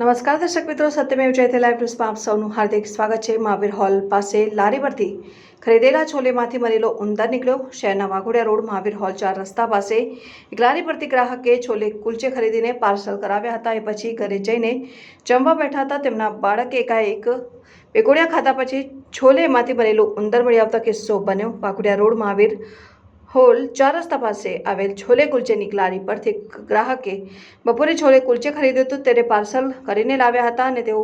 નમસ્કાર દર્શક મિત્રો, સત્યમેવ જયતે લાઈવ ન્યૂઝમાં આપ સૌનું હાર્દિક સ્વાગત છે. મહાવીર હોલ પાસે લારી પરથી ખરીદેલા છોલેમાંથી મરેલો ઉંદર નીકળ્યો. શહેરના વાઘોડિયા રોડ મહાવીર હોલ ચાર રસ્તા પાસે એક લારી પરથી ગ્રાહકે છોલે કુલચે ખરીદીને પાર્સલ કરાવ્યા હતા. એ પછી ઘરે જઈને જમવા બેઠા હતા. તેમના બાળકે એકાએક બેકોડિયા ખાધા પછી છોલેમાંથી મરેલો ઉંદર મળી આવતા કિસ્સો બન્યો. વાઘોડિયા રોડ મહાવીર હોલ ચાર રસ્તા પાસે આવેલ છોલે કુલચેની નીકળારી પરથી ગ્રાહકે બપોરે છોલે કુલચે ખરીદ્યું હતું તેને પાર્સલ કરીને લાવ્યા હતા અને તેઓ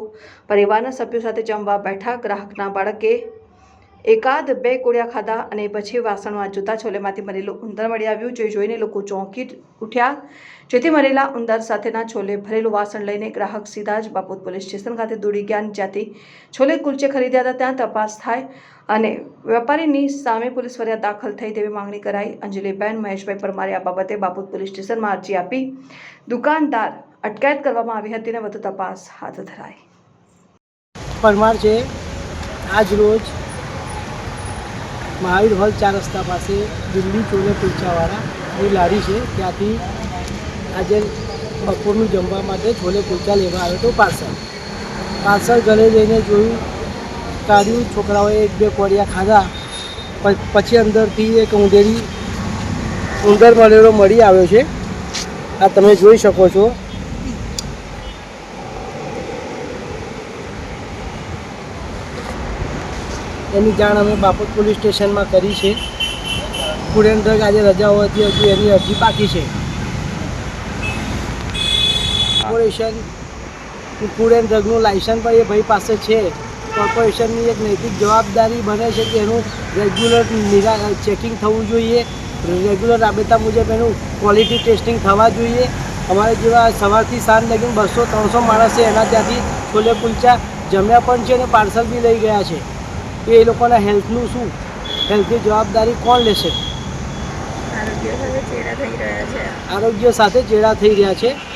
પરિવારના સભ્યો સાથે જમવા બેઠા. ગ્રાહકના બાળકે એકાદ બે કોળિયા ખાધા અને પછી વાસણમાં જોતા છોલેમાંથી મરેલું ઉંદર મળી આવ્યું. જે જોઈને લોકો ચોંકી ઉઠ્યા. જેથી મરેલા ઉંદર સાથેના છોલે ભરેલું વાસણ લઈને ગ્રાહક સીધા જ બાપોદ પોલીસ સ્ટેશન ખાતે દોડી ગયા જ્યાંથી છોલે કુલચે ખરીદ્યા હતા, ત્યાં તપાસ થાય અને વેપારીની સામે પોલીસ ફરિયાદ દાખલ થઈ તેવી માંગણી કરાઈ. અંજલિબેન મહેશભાઈ પરમારે આ બાબતે બાપોદ પોલીસ સ્ટેશનમાં અરજી આપી. દુકાનદાર અટકાયત કરવામાં આવી હતી અને વધુ તપાસ હાથ ધરાઈ. પરમાર છે. આજ રોજ મહાવીર હોલ ચાર રસ્તા પાસે દિલ્હી ચોલે કુલચાવાળા એ લારી છે. ત્યાંથી આજે બપોરનું જમવા માટે છોલે કુલચા લેવા આવ્યો હતો પાર્સલ. પાર્સલ ઘરે જઈને જોયું, કાઢ્યું, છોકરાઓએ એક બે કોડિયા ખાધા. પછી અંદરથી એક ઉંદેરી, ઉંદર મળેલો મળી આવ્યો છે. આ તમે જોઈ શકો છો. એની જાણ અમે બાપોદ પોલીસ સ્ટેશનમાં કરી છે. ફૂડ એન્ડ આજે રજા હોવાથી હજુ એની અરજી બાકી છે. કોર્પોરેશન ફૂડ એન્ડ ડ્રગનું લાયસન્સ પણ એ ભાઈ પાસે છે. કોર્પોરેશનની એક નૈતિક જવાબદારી બને છે કે એનું રેગ્યુલર નિરા, ચેકિંગ થવું જોઈએ. રેગ્યુલર રાબેતા મુજબ એનું ક્વોલિટી ટેસ્ટિંગ થવા જોઈએ. અમારે જેવા સવારથી સાંજ લગીને બસો, ત્રણસો માણસે એના ત્યાંથી છોલે કુલચા જમ્યા પણ છે અને પાર્સલ બી લઈ ગયા છે. એ લોકોના હેલ્થનું શું? હેલ્થની જવાબદારી કોણ લેશે? આરોગ્ય સાથે ચેડા થઈ રહ્યા છે. આરોગ્ય સાથે ચેડા થઈ રહ્યા છે.